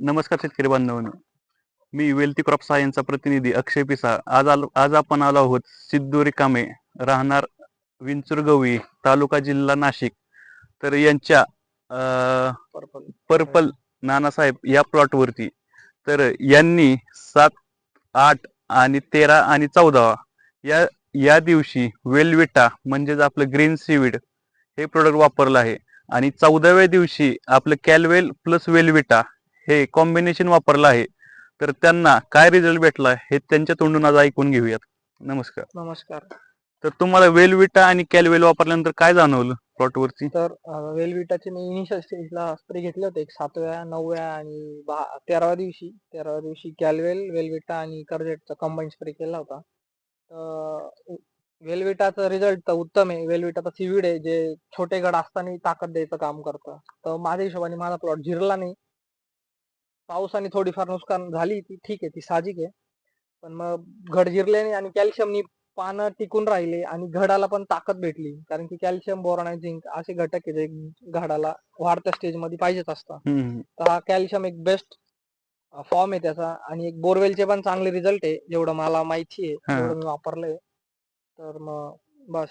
नमस्कार शेतकरी बांधवांनो. मी वेल्थी क्रॉप सायन्सचा प्रतिनिधी अक्षय पिसा. आज आलो आज आपण आलो आहोत सिद्धू रिकामे राहणार विंचूर गवळी तालुका जिल्हा नाशिक. तर यांच्या अं, पर्पल. नानासाहेब या प्लॉटवरती. तर यांनी सात आठ आणि तेरा आणि चौदा या या दिवशी वेलविटा म्हणजेच आपलं ग्रीन सीविड हे प्रोडक्ट वापरलं आहे. आणि चौदाव्या दिवशी आपलं कॅलवेल प्लस वेलविटा हे कॉम्बिनेशन वापरलं आहे. तर त्यांना काय रिझल्ट भेटला हे त्यांच्या तोंडून आज ऐकून घेऊयात. नमस्कार. नमस्कार. तर तुम्हाला वेलविटा आणि कॅलवेल वापरल्यानंतर काय जाणवलं प्लॉटवरती तर अं, वेलविटाचे मी इनिशियल स्टेजला स्प्रे घेतले होते. एक सातव्या नवव्या आणि बहा तेराव्या दिवशी. तेराव्या दिवशी कॅलवेल वेलविटा आणि कर्जेटचा कंबाईन स्प्रे केला होता. तर वेलविटाचा रिझल्ट तर उत्तम आहे. वेलविटाचा सिविड आहे जे छोटे गड असताना ताकद द्यायचं काम करतं. तर माझ्या हिशोबाने माझा प्लॉट झिरला नाही. पावसाने थोडीफार नुकसान झाली ती ठीक आहे ती साहजिक आहे. पण मग घड जिरल्याने आणि कॅल्शियमनी पानं टिकून राहिले आणि घडाला पण ताकद भेटली. कारण की कॅल्शियम बोरॉन आणि झिंक असे घटक आहे जे घडाला वाढत्या स्टेजमध्ये पाहिजेच असतात. तर हा कॅल्शियम एक बेस्ट फॉर्म आहे त्याचा आणि एक बोरवेलचे पण चांगले रिझल्ट आहे जेवढं मला माहिती आहे मी वापरलंय. तर मग बस.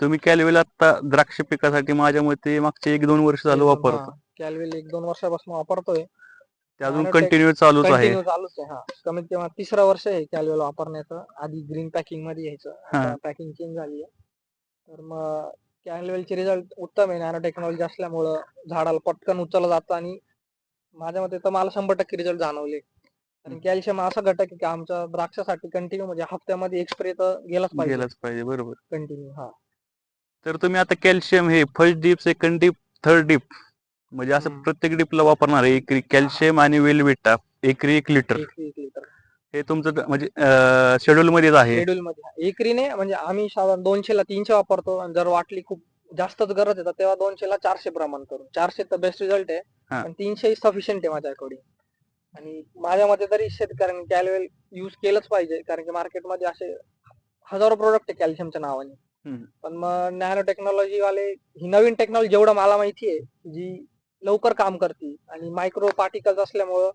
तुम्ही कॅलवेल आता द्राक्ष पिकासाठी माझ्या मते मागचे एक दोन वर्ष झालं वापरतो. कॅलवेल एक दोन वर्षापासून वापरतोय. ते अजून कंटिन्यू चालूच आहे. कंटिन्यू चालूच आहे हा. कमीत कमी तिसरं वर्ष आहे कॅलवेल वापरण्याचं. आधी ग्रीन पॅकिंगमध्ये. यायचं पॅकिंग चेंज झाली आहे. तर मग कॅलवेलचे रिझल्ट उत्तम आहे. नॅनो टेक्नॉलॉजी असल्यामुळं झाडाला पटकन उचललं जातं आणि माझ्या मते तर मला शंभर टक्के रिझल्ट जाणवले. कारण कॅल्शियम असा घटक आहे की आमच्या द्राक्षासाठी कंटिन्यू म्हणजे हप्त्यामध्ये एक स्प्रे तर गेलाच पाहिजे. गेलाच पाहिजे बरोबर. कंटिन्यू हा. तर तुम्ही आता कॅल्शियम हे first dip second dip third dip म्हणजे असं. प्रत्येक डीपला वापरणार आहे एकरी कॅल्शियम आणि वेलविटा एकरी एक लिटर एक एक लिटर हे तुमचं म्हणजे शेड्यूल मध्येच आहे. शेड्यूल मध्ये एकरीने म्हणजे आम्ही साधारण दोनशे ला तीनशे वापरतो आणि जर वाटली खूप जास्तच गरज आहे तर तेव्हा दोनशे ला चारशे प्रमाण करू. चारशे तर बेस्ट रिझल्ट आहे. हा. पण तीनशे सफिशियंट आहे माझ्याकडे आणि माझ्या मते तरी शेतकऱ्यांनी कॅलवेल युज केलंच पाहिजे कारण की मार्केटमध्ये असे हजारो प्रोडक्ट आहे कॅल्शियमच्या नावाने. हम्म. पण मग नॅनो टेक्नॉलॉजी वाले ही नवीन टेक्नॉलॉजी जेवढं मला माहिती आहे जी लवकर काम करते आणि मायक्रो पार्टिकल्स असल्यामुळं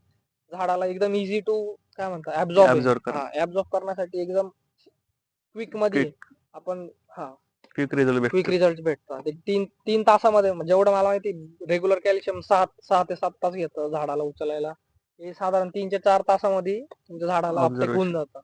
झाडाला एकदम इझी टू काय म्हणतात ऍब्झॉर्ब Absorb. ऍब्झॉर्ब करण्यासाठी एकदम क्विकमध्ये आपण हा. क्विक रिझल्ट क्विक भेटतो. रिझल्ट भेटतात तीन तीन तासामध्ये म्हणजे जेवढं मला माहिती रेग्युलर कॅल्शियम सहा सहा ते सात तास घेतं झाडाला उचलायला. हे साधारण तीन ते चार तासामध्ये तुमच्या झाडाला होऊन जातं.